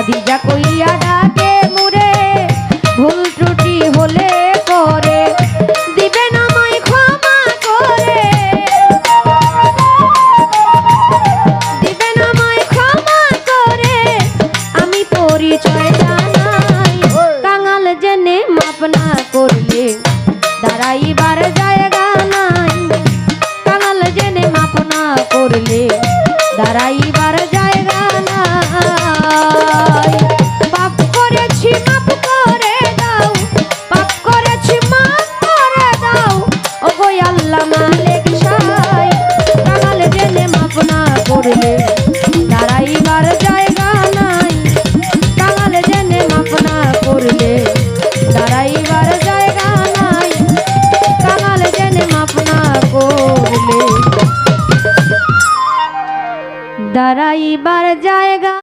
খাদিজা কইয়া ডাকে মুরে ভুল ত্রুটি হলে করে। আমি কাঙাল করলে দাঁড়াইবার জায়গা নাই, কাঙাল জেনে মাপনা করলে। দাঁড়াইবার জায়গা করলে। দাঁড়াইবার জায়গা নাই, কাঙাল জেনে মাপ করলে। দাঁড়াইবার জায়গা নাই, কাঙাল জেনে মাপ করলে। দাঁড়াইবার জায়গা